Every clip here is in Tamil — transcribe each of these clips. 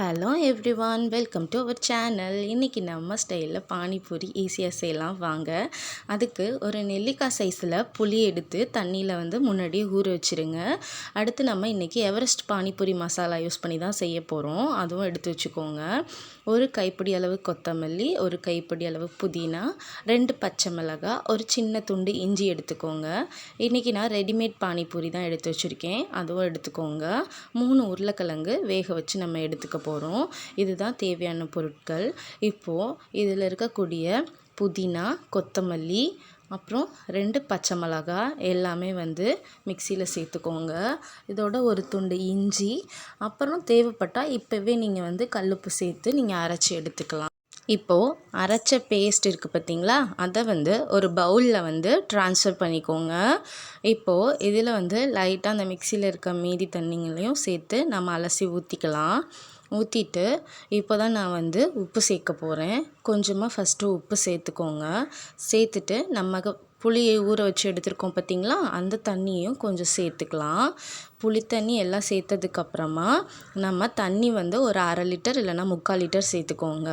Hello everyone welcome to our channel இன்றைக்கி நம்ம ஸ்டைலில் பானிபூரி ஈஸியாக செய்யலாம். வாங்க. அதுக்கு ஒரு நெல்லிக்காய் சைஸில் புளி எடுத்து தண்ணியில் வந்து முன்னாடியே ஊற வச்சுருங்க. அடுத்து நம்ம இன்றைக்கி எவரெஸ்ட் பானிபூரி மசாலா யூஸ் பண்ணி தான் செய்ய போகிறோம் அதுவும் எடுத்து வச்சுக்கோங்க. ஒரு கைப்பிடி அளவு கொத்தமல்லி ஒரு கைப்பிடி அளவு புதினா ரெண்டு பச்சை மிளகாய் ஒரு சின்ன துண்டு இஞ்சி எடுத்துக்கோங்க. இன்றைக்கி நான் ரெடிமேட் பானிபூரி தான் எடுத்து வச்சுருக்கேன். அதுவும் எடுத்துக்கோங்க. மூணு உருளைக்கிழங்கு வேக வச்சு நம்ம எடுத்துக்க போகிறோம் இதுதான் தேவையான பொருட்கள். இப்போது இதில் இருக்கக்கூடிய புதினா கொத்தமல்லி அப்புறம் ரெண்டு பச்சை மிளகா எல்லாமே வந்து மிக்சியில் சேர்த்துக்கோங்க. இதோட ஒரு துண்டு இஞ்சி அப்புறம் தேவைப்பட்டால் இப்போவே நீங்கள் வந்து கல்லுப்பு சேர்த்து நீங்கள் அரைச்சி எடுத்துக்கலாம். இப்போது அரைச்ச பேஸ்ட் இருக்குது பார்த்தீங்களா அதை வந்து ஒரு பவுலில் வந்து ட்ரான்ஸ்ஃபர் பண்ணிக்கோங்க. இப்போது இதில் வந்து லைட்டாக அந்த மிக்சியில் இருக்க மீதி தண்ணிங்களையும் சேர்த்து நம்ம அலசி ஊற்றிக்கலாம் ஊற்றிட்டு இப்போ தான் நான் வந்து உப்பு சேர்க்க போகிறேன் கொஞ்சமாக ஃபஸ்ட்டு உப்பு சேர்த்துக்கோங்க. சேர்த்துட்டு நம்ம புளியை ஊற வச்சு எடுத்திருக்கோம் பார்த்திங்களா அந்த தண்ணியும் கொஞ்சம் சேர்த்துக்கலாம். புளி தண்ணி எல்லாம் சேர்த்ததுக்கப்புறமா நம்ம தண்ணி வந்து ஒரு அரை லிட்டர் இல்லைன்னா முக்கால் லிட்டர் சேர்த்துக்கோங்க.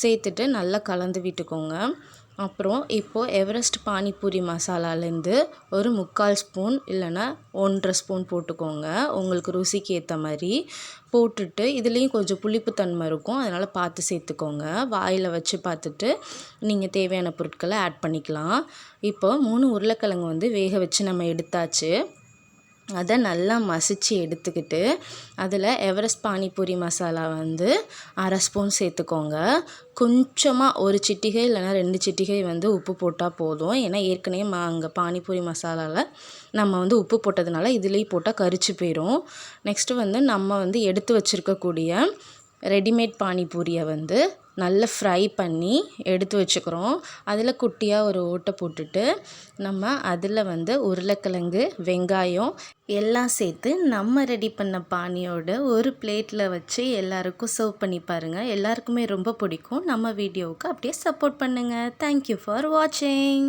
சேர்த்துட்டு நல்லா கலந்து விட்டுக்கோங்க. அப்புறம் இப்போது எவரெஸ்ட் பானிபூரி மசாலாலேருந்து ஒரு முக்கால் ஸ்பூன் இல்லைன்னா ஒன்றரை ஸ்பூன் போட்டுக்கோங்க. உங்களுக்கு ருசிக்கு ஏற்ற மாதிரி. போட்டுட்டு இதுலேயும் கொஞ்சம் புளிப்புத்தன்மை இருக்கும். அதனால் பார்த்து சேர்த்துக்கோங்க. வாயில் வச்சு பார்த்துட்டு நீங்கள் தேவையான பொருட்களை ஆட் பண்ணிக்கலாம். இப்போ மூணு உருளைக்கிழங்கு வந்து வேக வச்சு நம்ம எடுத்தாச்சு. அதை நல்லா மசித்து எடுத்துக்கிட்டு அதில் எவரெஸ்ட் பானிபூரி மசாலா வந்து அரை ஸ்பூன் சேர்த்துக்கோங்க. கொஞ்சமாக ஒரு சிட்டிகை இல்லைனா ரெண்டு சிட்டிகை வந்து உப்பு போட்டால் போதும். ஏன்னா ஏற்கனவே மா அங்கே பானிபூரி மசாலாவில் நம்ம வந்து உப்பு போட்டதுனால இதுலேயும் போட்டால் கரிச்சு போயிடும் நெக்ஸ்ட்டு வந்து நம்ம வந்து எடுத்து வச்சுருக்கக்கூடிய ரெடிமேட் பானிபூரியை வந்து நல்லா ஃப்ரை பண்ணி எடுத்து வச்சுக்கிறோம். அதில் குட்டியாக ஒரு ஓட்டை போட்டுட்டு நம்ம அதில் வந்து உருளைக்கிழங்கு வெங்காயம் எல்லாம் சேர்த்து நம்ம ரெடி பண்ண பானியோட ஒரு பிளேட்டில் வச்சு எல்லாருக்கும் சர்வ் பண்ணி பாருங்கள் எல்லாருக்குமே ரொம்ப பிடிக்கும். நம்ம வீடியோவுக்கு அப்படியே சப்போர்ட் பண்ணுங்கள் தேங்க்யூ ஃபார் வாட்சிங்